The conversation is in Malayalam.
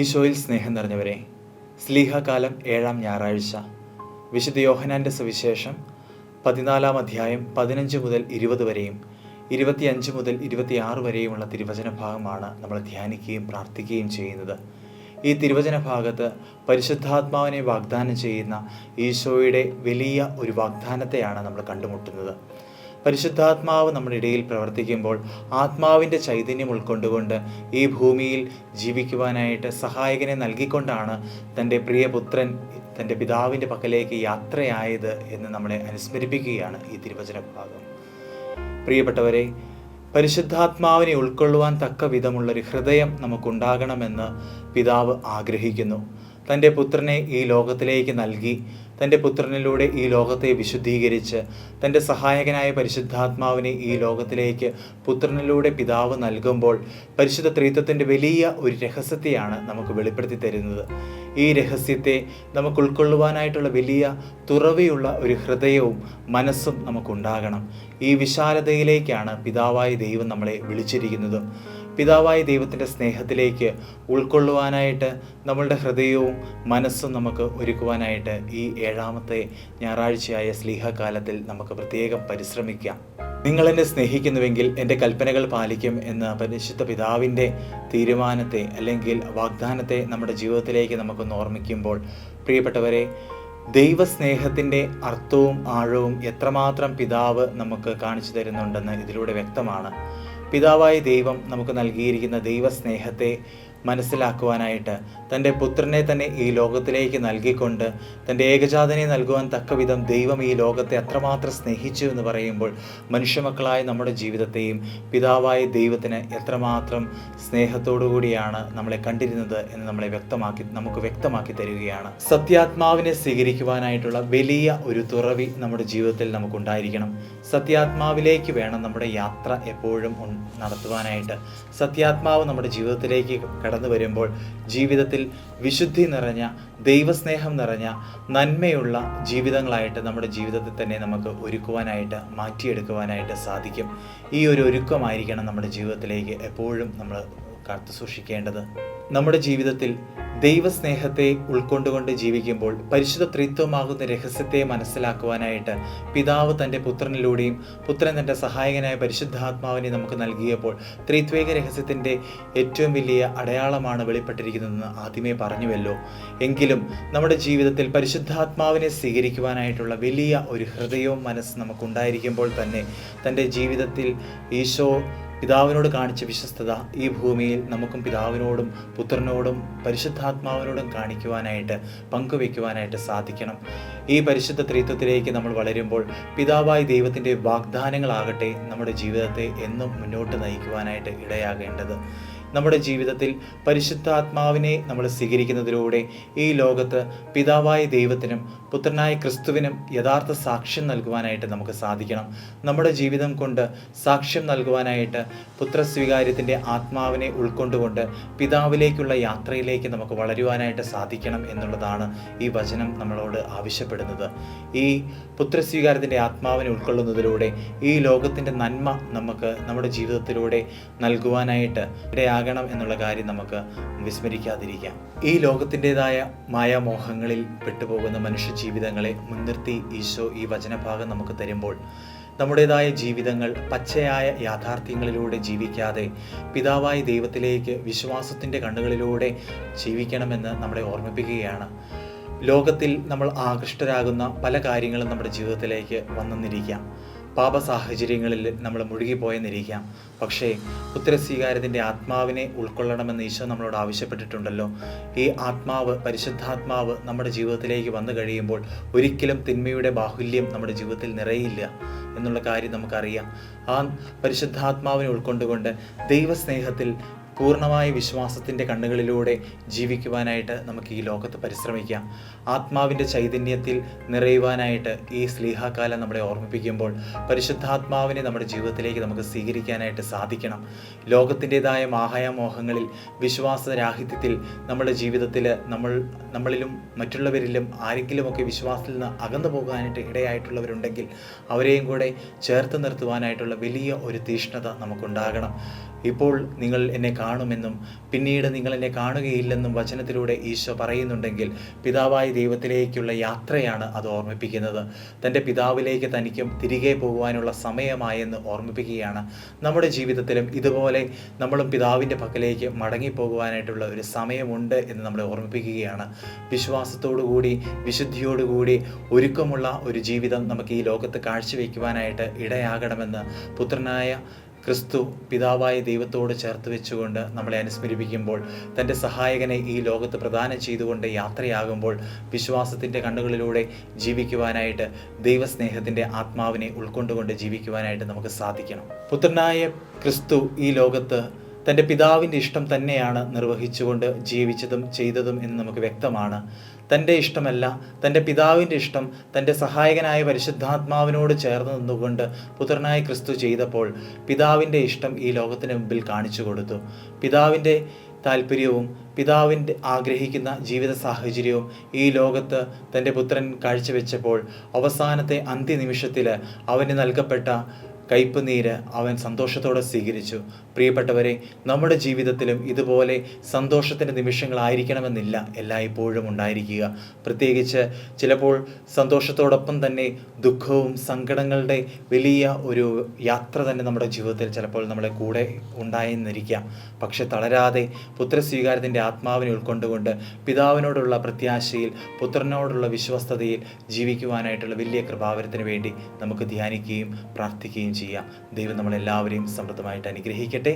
ഈശോയിൽ സ്നേഹം നിറഞ്ഞവരെ സ്ലീഹകാലം ഏഴാം ഞായറാഴ്ച. വിശുദ്ധ യോഹനാന്റെ സുവിശേഷം പതിനാലാം അധ്യായം പതിനഞ്ച് മുതൽ ഇരുപത് വരെയും ഇരുപത്തിയഞ്ച് മുതൽ ഇരുപത്തിയാറ് വരെയുമുള്ള തിരുവചന ഭാഗമാണ് നമ്മൾ ധ്യാനിക്കുകയും പ്രാർത്ഥിക്കുകയും ചെയ്യുന്നത്. ഈ തിരുവചന ഭാഗത്ത് പരിശുദ്ധാത്മാവിനെ വാഗ്ദാനം ചെയ്യുന്ന ഈശോയുടെ വലിയ ഒരു വാഗ്ദാനത്തെയാണ് നമ്മൾ കണ്ടുമുട്ടുന്നത്. പരിശുദ്ധാത്മാവ് നമ്മുടെ ഇടയിൽ പ്രവർത്തിക്കുമ്പോൾ ആത്മാവിന്റെ ചൈതന്യം ഉൾക്കൊണ്ടുകൊണ്ട് ഈ ഭൂമിയിൽ ജീവിക്കുവാനായിട്ട് സഹായകനെ നൽകിക്കൊണ്ടാണ് തന്റെ പ്രിയപുത്രൻ തന്റെ പിതാവിന്റെ പക്കലേക്ക് യാത്രയായത് എന്ന് നമ്മളെ അനുസ്മരിപ്പിക്കുകയാണ് ഈ തിരുവചന ഭാഗം. പ്രിയപ്പെട്ടവരെ പരിശുദ്ധാത്മാവിനെ ഉൾക്കൊള്ളുവാൻ തക്ക വിധമുള്ളൊരു ഹൃദയം നമുക്കുണ്ടാകണമെന്ന് പിതാവ് ആഗ്രഹിക്കുന്നു. തന്റെ പുത്രനെ ഈ ലോകത്തിലേക്ക് നൽകി തന്റെ പുത്രനിലൂടെ ഈ ലോകത്തെ വിശുദ്ധീകരിച്ച് തന്റെ സഹായകനായ പരിശുദ്ധാത്മാവിനെ ഈ ലോകത്തിലേക്ക് പുത്രനിലൂടെ പിതാവ് നൽകുമ്പോൾ പരിശുദ്ധ ത്രീത്വത്തിന്റെ വലിയ ഒരു രഹസ്യത്തെയാണ് നമുക്ക് വെളിപ്പെടുത്തി തരുന്നത്. ഈ രഹസ്യത്തെ നമുക്ക് ഉൾക്കൊള്ളുവാനായിട്ടുള്ള വലിയ തുറവിയുള്ള ഒരു ഹൃദയവും മനസ്സും നമുക്കുണ്ടാകണം. ഈ വിശാലതയിലേക്കാണ് പിതാവായ ദൈവം നമ്മളെ വിളിച്ചിരിക്കുന്നത്. പിതാവായ ദൈവത്തിന്റെ സ്നേഹത്തിലേക്ക് ഉൾക്കൊള്ളുവാനായിട്ട് നമ്മളുടെ ഹൃദയവും മനസ്സും നമുക്ക് ഒരുക്കുവാനായിട്ട് ഈ ഏഴാമത്തെ ഞായറാഴ്ചയായ സ്ലീഹകാലത്തിൽ നമുക്ക് പ്രത്യേകം പരിശ്രമിക്കാം. നിങ്ങൾ എന്നെ സ്നേഹിക്കുന്നുവെങ്കിൽ എന്റെ കൽപ്പനകൾ പാലിക്കും എന്ന പരിശുദ്ധ പിതാവിന്റെ തീരുമാനത്തെ അല്ലെങ്കിൽ വാഗ്ദാനത്തെ നമ്മുടെ ജീവിതത്തിലേക്ക് നമുക്കൊന്ന് ഓർമ്മിക്കുമ്പോൾ പ്രിയപ്പെട്ടവരെ ദൈവസ്നേഹത്തിന്റെ അർത്ഥവും ആഴവും എത്രമാത്രം പിതാവ് നമുക്ക് കാണിച്ചു തരുന്നുണ്ടെന്ന് ഇതിലൂടെ വ്യക്തമാണ്. പിതാവായ ദൈവം നമുക്ക് നൽകിയിരിക്കുന്ന ദൈവസ്നേഹത്തെ മനസ്സിലാക്കുവാനായിട്ട് തന്റെ പുത്രനെ തന്നെ ഈ ലോകത്തിലേക്ക് നൽകിക്കൊണ്ട് തന്റെ ഏകജാതനെ നൽകുവാൻ തക്കവിധം ദൈവം ഈ ലോകത്തെ അത്രമാത്രം സ്നേഹിച്ചു എന്ന് പറയുമ്പോൾ മനുഷ്യമക്കളായ നമ്മുടെ ജീവിതത്തെയും പിതാവായ ദൈവത്തിന് എത്രമാത്രം സ്നേഹത്തോടു കൂടിയാണ് നമ്മളെ കണ്ടിരുന്നത് എന്ന് നമ്മളെ വ്യക്തമാക്കി നമുക്ക് വ്യക്തമാക്കി തരികയാണ്. സത്യാത്മാവിനെ സ്വീകരിക്കുവാനായിട്ടുള്ള വലിയ ഒരു തുറവി നമ്മുടെ ജീവിതത്തിൽ നമുക്കുണ്ടായിരിക്കണം. സത്യാത്മാവിലേക്ക് വേണം നമ്മുടെ യാത്ര എപ്പോഴും നടത്തുവാനായിട്ട്. സത്യാത്മാവ് നമ്മുടെ ജീവിതത്തിലേക്ക് കടന്നു വരുമ്പോൾ ജീവിതത്തിൽ വിശുദ്ധി നിറഞ്ഞ ദൈവസ്നേഹം നിറഞ്ഞ നന്മയുള്ള ജീവിതങ്ങളായിട്ട് നമ്മുടെ ജീവിതത്തിൽ തന്നെ നമുക്ക് ഒരുക്കുവാനായിട്ട് മാറ്റിയെടുക്കുവാനായിട്ട് സാധിക്കും. ഈ ഒരു ഒരുക്കമായിരിക്കണം നമ്മുടെ ജീവിതത്തിലേക്ക് എപ്പോഴും നമ്മൾ കാത്തു സൂക്ഷിക്കേണ്ടത്. നമ്മുടെ ജീവിതത്തിൽ ദൈവസ്നേഹത്തെ ഉൾക്കൊണ്ടുകൊണ്ട് ജീവിക്കുമ്പോൾ പരിശുദ്ധ ത്രിത്വമാകുന്ന രഹസ്യത്തെ മനസ്സിലാക്കുവാനായിട്ട് പിതാവ് തന്റെ പുത്രനിലൂടെയും പുത്രൻ തന്റെ സഹായകനായ പരിശുദ്ധാത്മാവിനെ നമുക്ക് നൽകിയപ്പോൾ ത്രിത്വേക രഹസ്യത്തിന്റെ ഏറ്റവും വലിയ അടയാളമാണ് വെളിപ്പെട്ടിരിക്കുന്നതെന്ന് ആദ്യമേ പറഞ്ഞുവല്ലോ. എങ്കിലും നമ്മുടെ ജീവിതത്തിൽ പരിശുദ്ധാത്മാവിനെ സ്വീകരിക്കുവാനായിട്ടുള്ള വലിയ ഒരു ഹൃദയവും മനസ്സ് നമുക്കുണ്ടായിരിക്കുമ്പോൾ തന്നെ തന്റെ ജീവിതത്തിൽ ഈശോ പിതാവിനോട് കാണിച്ച വിശ്വസ്തത ഈ ഭൂമിയിൽ നമുക്കും പിതാവിനോടും പുത്രനോടും പരിശുദ്ധാത്മാവിനോടും കാണിക്കുവാനായിട്ട് പങ്കുവെക്കുവാനായിട്ട് സാധിക്കണം. ഈ പരിശുദ്ധ ത്രിത്വത്തിലേക്ക് നമ്മൾ വളരുമ്പോൾ പിതാവായ ദൈവത്തിന്റെ വാഗ്ദാനങ്ങളാകട്ടെ നമ്മുടെ ജീവിതത്തെ എന്നും മുന്നോട്ട് നയിക്കുവാനായിട്ട് ഇടയാകേണ്ടത്. നമ്മുടെ ജീവിതത്തിൽ പരിശുദ്ധാത്മാവിനെ നമ്മൾ സ്വീകരിക്കുന്നതിലൂടെ ഈ ലോകത്ത് പിതാവായ ദൈവത്തിനും പുത്രനായ ക്രിസ്തുവിനും യഥാർത്ഥ സാക്ഷ്യം നൽകുവാനായിട്ട് നമുക്ക് സാധിക്കണം. നമ്മുടെ ജീവിതം കൊണ്ട് സാക്ഷ്യം നൽകുവാനായിട്ട് പുത്രസ്വീകാര്യത്തിന്റെ ആത്മാവിനെ ഉൾക്കൊണ്ടുകൊണ്ട് പിതാവിലേക്കുള്ള യാത്രയിലേക്ക് നമുക്ക് വളരുവാനായിട്ട് സാധിക്കണം എന്നുള്ളതാണ് ഈ വചനം നമ്മളോട് ആവശ്യപ്പെടുന്നത്. ഈ പുത്രസ്വീകാരത്തിന്റെ ആത്മാവിനെ ഉൾക്കൊള്ളുന്നതിലൂടെ ഈ ലോകത്തിന്റെ നന്മ നമുക്ക് നമ്മുടെ ജീവിതത്തിലൂടെ നൽകുവാനായിട്ട് ഇടയാകണം എന്നുള്ള കാര്യം നമുക്ക് വിസ്മരിക്കാതിരിക്കാം. ഈ ലോകത്തിന്റെതായ മായാമോഹങ്ങളിൽ പെട്ടുപോകുന്ന മനുഷ്യ ജീവിതങ്ങളെ മുൻനിർത്തി ഈശോ ഈ വചനഭാഗം നമുക്ക് തരുമ്പോൾ നമ്മുടേതായ ജീവിതങ്ങൾ പച്ചയായ യാഥാർത്ഥ്യങ്ങളിലൂടെ ജീവിക്കാതെ പിതാവായ ദൈവത്തിലേക്ക് വിശ്വാസത്തിന്റെ കണ്ണുകളിലൂടെ ജീവിക്കണമെന്ന് നമ്മളെ ഓർമ്മിപ്പിക്കുകയാണ്. ലോകത്തിൽ നമ്മൾ ആകൃഷ്ടരാകുന്ന പല കാര്യങ്ങളും നമ്മുടെ ജീവിതത്തിലേക്ക് വന്നെന്നിരിക്കാം പാപ സാഹചര്യങ്ങളിൽ നമ്മൾ മുഴുകിപ്പോയെന്നിരിക്കാം. പക്ഷേ പുത്രസ്വീകാരത്തിന്റെ ആത്മാവിനെ ഉൾക്കൊള്ളണമെന്ന് ഈശോ നമ്മളോട് ആവശ്യപ്പെട്ടിട്ടുണ്ടല്ലോ. ഈ ആത്മാവ് പരിശുദ്ധാത്മാവ് നമ്മുടെ ജീവിതത്തിലേക്ക് വന്നു കഴിയുമ്പോൾ ഒരിക്കലും തിന്മയുടെ ബാഹുല്യം നമ്മുടെ ജീവിതത്തിൽ നിറയില്ല എന്നുള്ള കാര്യം നമുക്കറിയാം. ആ പരിശുദ്ധാത്മാവിനെ ഉൾക്കൊണ്ടുകൊണ്ട് ദൈവസ്നേഹത്തിൽ പൂർണമായ വിശ്വാസത്തിന്റെ കണ്ണുകളിലൂടെ ജീവിക്കുവാനായിട്ട് നമുക്ക് ഈ ലോകത്ത് പരിശ്രമിക്കാം. ആത്മാവിന്റെ ചൈതന്യത്തിൽ നിറയുവാനായിട്ട് ഈ സ്ലീഹാകാലം നമ്മളെ ഓർമ്മിപ്പിക്കുമ്പോൾ പരിശുദ്ധാത്മാവിനെ നമ്മുടെ ജീവിതത്തിലേക്ക് നമുക്ക് സ്വീകരിക്കാനായിട്ട് സാധിക്കണം. ലോകത്തിന്റെതായ മാഹായമോഹങ്ങളിൽ വിശ്വാസരാഹിത്യത്തിൽ നമ്മുടെ ജീവിതത്തിൽ നമ്മൾ നമ്മളിലും മറ്റുള്ളവരിലും ആരെങ്കിലുമൊക്കെ വിശ്വാസത്തിൽ നിന്ന് അകന്നു പോകാനായിട്ട് ഇടയായിട്ടുള്ളവരുണ്ടെങ്കിൽ അവരെയും കൂടെ ചേർത്ത് നിർത്തുവാനായിട്ടുള്ള വലിയ ഒരു തീഷ്ണത നമുക്കുണ്ടാകണം. ഇപ്പോൾ നിങ്ങൾ എന്നെ കാണുമെന്നും പിന്നീട് നിങ്ങൾ എന്നെ കാണുകയില്ലെന്നും വചനത്തിലൂടെ ഈശോ പറയുന്നുണ്ടെങ്കിൽ പിതാവായ ദൈവത്തിലേക്കുള്ള യാത്രയാണ് അത് ഓർമ്മിപ്പിക്കുന്നത്. തന്റെ പിതാവിലേക്ക് തനിക്കും തിരികെ പോകുവാനുള്ള സമയമായെന്ന് ഓർമ്മിപ്പിക്കുകയാണ്. നമ്മുടെ ജീവിതത്തിലും ഇതുപോലെ നമ്മളും പിതാവിന്റെ പക്കലേക്ക് മടങ്ങിപ്പോകുവാനായിട്ടുള്ള ഒരു സമയമുണ്ട് എന്ന് നമ്മളെ ഓർമ്മിപ്പിക്കുകയാണ്. വിശ്വാസത്തോടുകൂടി വിശുദ്ധിയോടുകൂടി ഒരുക്കമുള്ള ഒരു ജീവിതം നമുക്ക് ഈ ലോകത്ത് കാഴ്ചവെക്കുവാനായിട്ട് ഇടയാകണമെന്ന് പുത്രനായ ക്രിസ്തു പിതാവായ ദൈവത്തോട് ചേർത്ത് വെച്ചുകൊണ്ട് നമ്മളെ അനുസ്മരിപ്പിക്കുമ്പോൾ തന്റെ സഹായകനെ ഈ ലോകത്ത് പ്രദാനം ചെയ്തുകൊണ്ട് യാത്രയാകുമ്പോൾ വിശ്വാസത്തിന്റെ കണ്ണുകളിലൂടെ ജീവിക്കുവാനായിട്ട് ദൈവസ്നേഹത്തിന്റെ ആത്മാവിനെ ഉൾക്കൊണ്ടുകൊണ്ട് ജീവിക്കുവാനായിട്ട് നമുക്ക് സാധിക്കണം. പുത്രനായ ക്രിസ്തു ഈ ലോകത്ത് തന്റെ പിതാവിന്റെ ഇഷ്ടം തന്നെയാണ് നിർവഹിച്ചുകൊണ്ട് ജീവിച്ചതും ചെയ്തതും എന്ന് നമുക്ക് വ്യക്തമാണ്. തന്റെ ഇഷ്ടമല്ല തന്റെ പിതാവിന്റെ ഇഷ്ടം തന്റെ സഹായകനായ പരിശുദ്ധാത്മാവിനോട് ചേർന്ന് നിന്നുകൊണ്ട് പുത്രനായ ക്രിസ്തു ചെയ്തപ്പോൾ പിതാവിന്റെ ഇഷ്ടം ഈ ലോകത്തിന് മുമ്പിൽ കാണിച്ചു കൊടുത്തു. പിതാവിന്റെ താല്പര്യവും പിതാവിന്റെ ആഗ്രഹിക്കുന്ന ജീവിത സാഹചര്യവും ഈ ലോകത്ത് തന്റെ പുത്രൻ കാഴ്ചവെച്ചപ്പോൾ അവസാനത്തെ അന്ത്യനിമിഷത്തിൽ അവന് നൽകപ്പെട്ട കയ്പ് നീര് അവൻ സന്തോഷത്തോടെ സ്വീകരിച്ചു. പ്രിയപ്പെട്ടവരെ നമ്മുടെ ജീവിതത്തിലും ഇതുപോലെ സന്തോഷത്തിന്റെ നിമിഷങ്ങളായിരിക്കണമെന്നില്ല എല്ലായ്പ്പോഴും ഉണ്ടായിരിക്കുക. പ്രത്യേകിച്ച് ചിലപ്പോൾ സന്തോഷത്തോടൊപ്പം തന്നെ ദുഃഖവും സങ്കടങ്ങളുടെ വലിയ ഒരു യാത്ര തന്നെ നമ്മുടെ ജീവിതത്തിൽ ചിലപ്പോൾ നമ്മുടെ കൂടെ ഉണ്ടായെന്നിരിക്കാം. പക്ഷെ തളരാതെ പുത്രസ്വീകാരത്തിന്റെ ആത്മാവിനെ ഉൾക്കൊണ്ടുകൊണ്ട് പിതാവിനോടുള്ള പ്രത്യാശയിൽ പുത്രനോടുള്ള വിശ്വസ്തതയിൽ ജീവിക്കുവാനായിട്ടുള്ള വലിയ കൃപാവരത്തിന് വേണ്ടി നമുക്ക് ധ്യാനിക്കുകയും പ്രാർത്ഥിക്കുകയും ചെയ്യാം. ദൈവം നമ്മളെല്ലാവരെയും സമൃദ്ധമായിട്ട് അനുഗ്രഹിക്കട്ടെ.